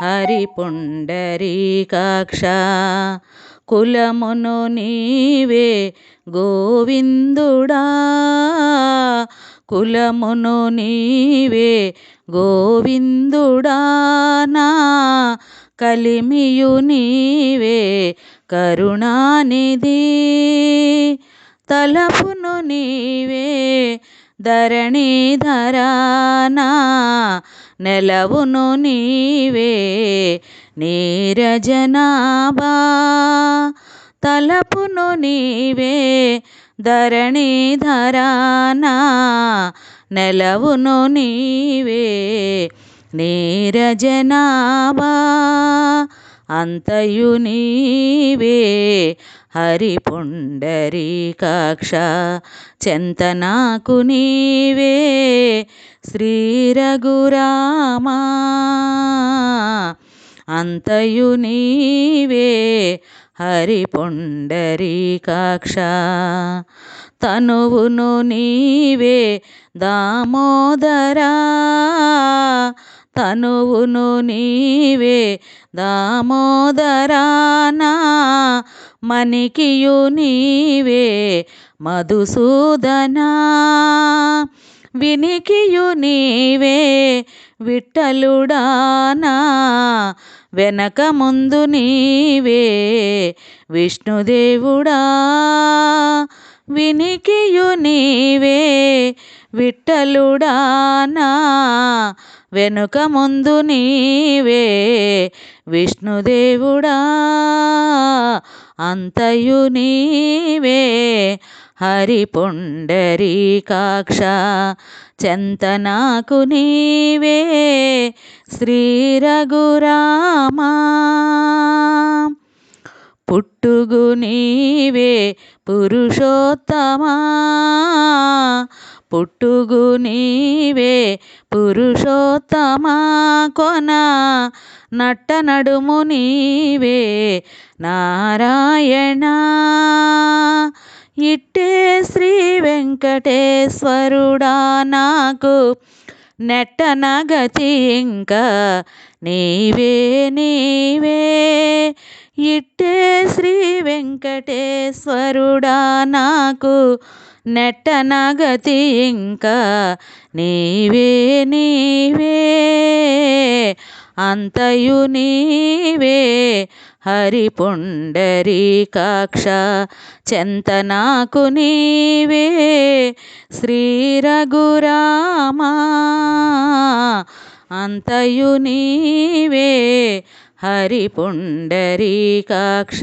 హరిపుండరీకాక్ష కులమును నీవే గోవిందుడా. కులమును నీవే గోవిందుడా నా. కలిమియు నీవే కరుణానిధి. తలపును నీవే ధరణీధరానా నెలవును నీవే నీరజనాభా తలపును నీవే ధరణీధరానా నెలవును నీవే నీరజనాభా అంతయు నీవే హరిపుండరీకాక్ష చెంతనాకు నీవే శ్రీరఘురామా అంతయు నీవే హరిపుండరీకాక్ష తనువును నీవే దామోదరా తనువును నీవే దామోదరానా మణికియు నీవే మధుసూదనా. వినికియు నీవే విట్టలుడానా వెనక ముందు నీవే విష్ణుదేవుడా. వినికియు నీవే విట్టలుడానా వెనుక ముందు నీవే విష్ణుదేవుడా. అంతయు నీవే హరిపుండరీకాక్ష చెంతనాకు నీవే శ్రీరఘురామా. పుట్టుగు నీవే పురుషోత్తమా పుట్టుగు నీవే పురుషోత్తమా కొన? నట్ట నడుము నీవే నారాయణ. ఇట్టే శ్రీ వెంకటేశ్వరుడా నాకు నెట్టన గతి ఇంకా నీవే నీవే. ఇట్టే శ్రీ వెంకటేశ్వరుడా నాకు నెట్టనగతి ఇంకా నీవే నీవే. అంతయు నీవే హరిపుండరీకాక్ష చెంతనాకు నీవే. శ్రీరఘురామా అంతయు నీవే హరిపుండరీకాక్ష